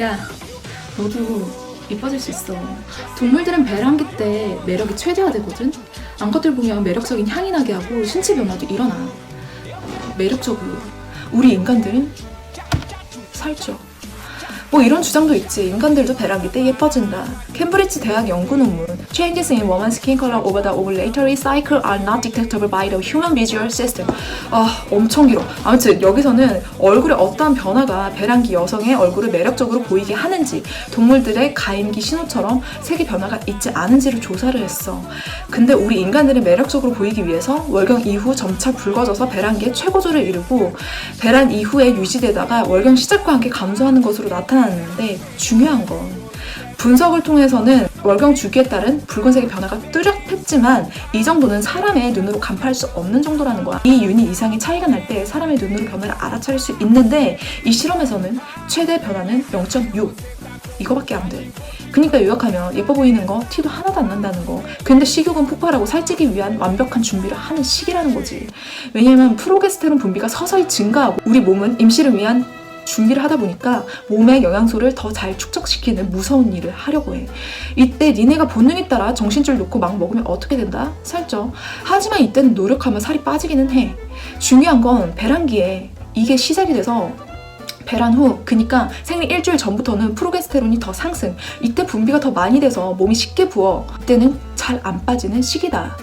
야, 너도 이뻐질 수 있어. 동물들은 배란기 때 매력이 최대화되거든. 암컷들 보면 매력적인 향이 나게 하고 신체 변화도 일어나. 매력적으로. 우리 인간들은 살쪄. 뭐 이런 주장도 있지. 인간들도 배란기 때 예뻐진다. 캠브리지 대학 연구 논문 Changes in woman's skin color over the ovulatory cycle are not detectable by the human visual system. 아, 엄청 길어. 아무튼 여기서는 얼굴에 어떠한 변화가 배란기 여성의 얼굴을 매력적으로 보이게 하는지 동물들의 가임기 신호처럼 색의 변화가 있지 않은지를 조사를 했어. 근데 우리 인간들이 매력적으로 보이기 위해서 월경 이후 점차 붉어져서 배란기의 최고조를 이루고 배란 이후에 유지되다가 월경 시작과 함께 감소하는 것으로 나타 났는데 중요한 건 분석을 통해서는 월경 주기에 따른 붉은색의 변화가 뚜렷했지만 이 정도는 사람의 눈으로 간파할 수 없는 정도라는 거야. 이 유닛 이상의 차이가 날 때 사람의 눈으로 변화를 알아차릴 수 있는데 이 실험에서는 최대 변화는 0.6 이거밖에 안 돼. 그러니까 요약하면 예뻐 보이는 거 티도 하나도 안 난다는 거. 근데 식욕은 폭발하고 살찌기 위한 완벽한 준비를 하는 시기라는 거지. 왜냐면 프로게스테론 분비가 서서히 증가하고 우리 몸은 임시를 위한 준비를 하다 보니까 몸의 영양소를 더 잘 축적시키는 무서운 일을 하려고 해. 이때 니네가 본능에 따라 정신줄 놓고 막 먹으면 어떻게 된다? 살쪄. 하지만 이때는 노력하면 살이 빠지기는 해. 중요한 건 배란기에 이게 시작이 돼서 배란 후, 그니까 생리 일주일 전부터는 프로게스테론이 더 상승. 이때 분비가 더 많이 돼서 몸이 쉽게 부어. 이때는 잘 안 빠지는 시기다.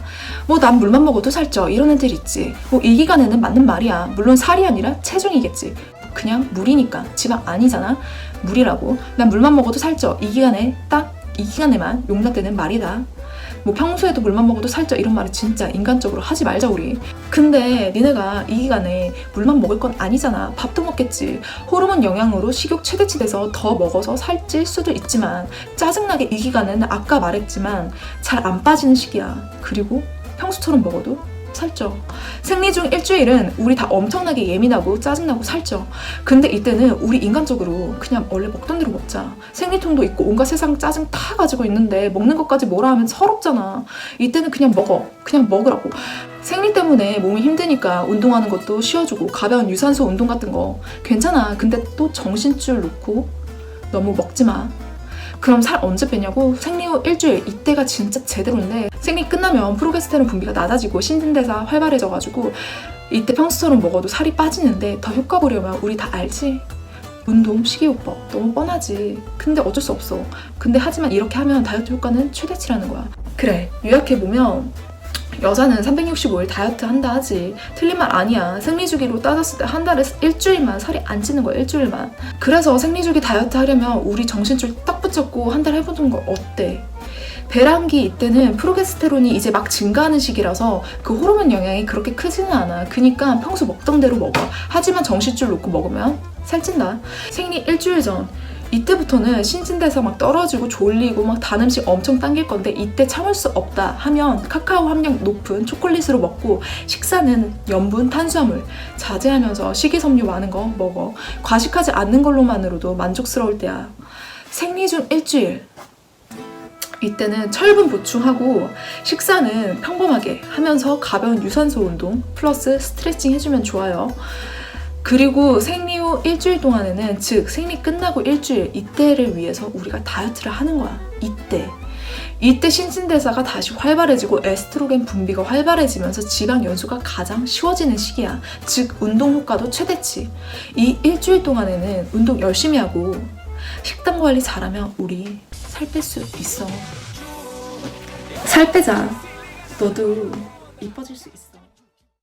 뭐 난 물만 먹어도 살쪄. 이런 애들 있지. 뭐 이 기간에는 맞는 말이야. 물론 살이 아니라 체중이겠지. 그냥 물이니까. 지방 아니잖아. 물이라고. 난 물만 먹어도 살쪄. 이 기간에 딱 이 기간에만 용납되는 말이다. 뭐 평소에도 물만 먹어도 살쪄 이런 말을 진짜 인간적으로 하지 말자 우리. 근데 니네가 이 기간에 물만 먹을 건 아니잖아. 밥도 먹겠지. 호르몬 영향으로 식욕 최대치 돼서 더 먹어서 살찔 수도 있지만 짜증나게 이 기간에는 아까 말했지만 잘 안 빠지는 시기야. 그리고 평소처럼 먹어도 살쪄. 생리 중 일주일은 우리 다 엄청나게 예민하고 짜증나고 살쪄. 근데 이때는 우리 인간적으로 그냥 원래 먹던 대로 먹자. 생리통도 있고 온갖 세상 짜증 다 가지고 있는데 먹는 것까지 뭐라 하면 서럽잖아. 이때는 그냥 먹어. 그냥 먹으라고. 생리 때문에 몸이 힘드니까 운동하는 것도 쉬어주고 가벼운 유산소 운동 같은 거 괜찮아. 근데 또 정신줄 놓고 너무 먹지 마. 그럼 살 언제 빼냐고? 생리 후 일주일 이때가 진짜 제대로인데 생리 끝나면 프로게스테론 분비가 낮아지고 신진대사 활발해져가지고 이때 평소처럼 먹어도 살이 빠지는데 더 효과 보려면 우리 다 알지? 운동, 식이요법 너무 뻔하지. 근데 어쩔 수 없어. 근데 하지만 이렇게 하면 다이어트 효과는 최대치라는 거야. 그래 요약해보면 여자는 365일 다이어트 한다 하지. 틀린 말 아니야. 생리주기로 따졌을 때 한 달에 일주일만 살이 안 찌는 거야, 일주일만. 그래서 생리주기 다이어트 하려면 우리 정신줄 딱 붙잡고 한 달 해보는 거 어때? 배란기 이때는 프로게스테론이 이제 막 증가하는 시기라서 그 호르몬 영향이 그렇게 크지는 않아. 그니까 평소 먹던 대로 먹어. 하지만 정신줄 놓고 먹으면 살찐다. 생리 일주일 전. 이때부터는 신진대사 막 떨어지고 졸리고 막 단 음식 엄청 당길 건데 이때 참을 수 없다 하면 카카오 함량 높은 초콜릿으로 먹고 식사는 염분, 탄수화물 자제하면서 식이섬유 많은 거 먹어. 과식하지 않는 걸로만으로도 만족스러울 때야. 생리 중 일주일. 이때는 철분 보충하고 식사는 평범하게 하면서 가벼운 유산소 운동 플러스 스트레칭 해주면 좋아요. 그리고 생리 후 일주일 동안에는 즉 생리 끝나고 일주일 이때를 위해서 우리가 다이어트를 하는 거야. 이때. 이때 신진대사가 다시 활발해지고 에스트로겐 분비가 활발해지면서 지방 연소가 가장 쉬워지는 시기야. 즉 운동 효과도 최대치. 이 일주일 동안에는 운동 열심히 하고 식단 관리 잘하면 우리 살 뺄 수 있어. 살 빼자. 너도 이뻐질 수 있어.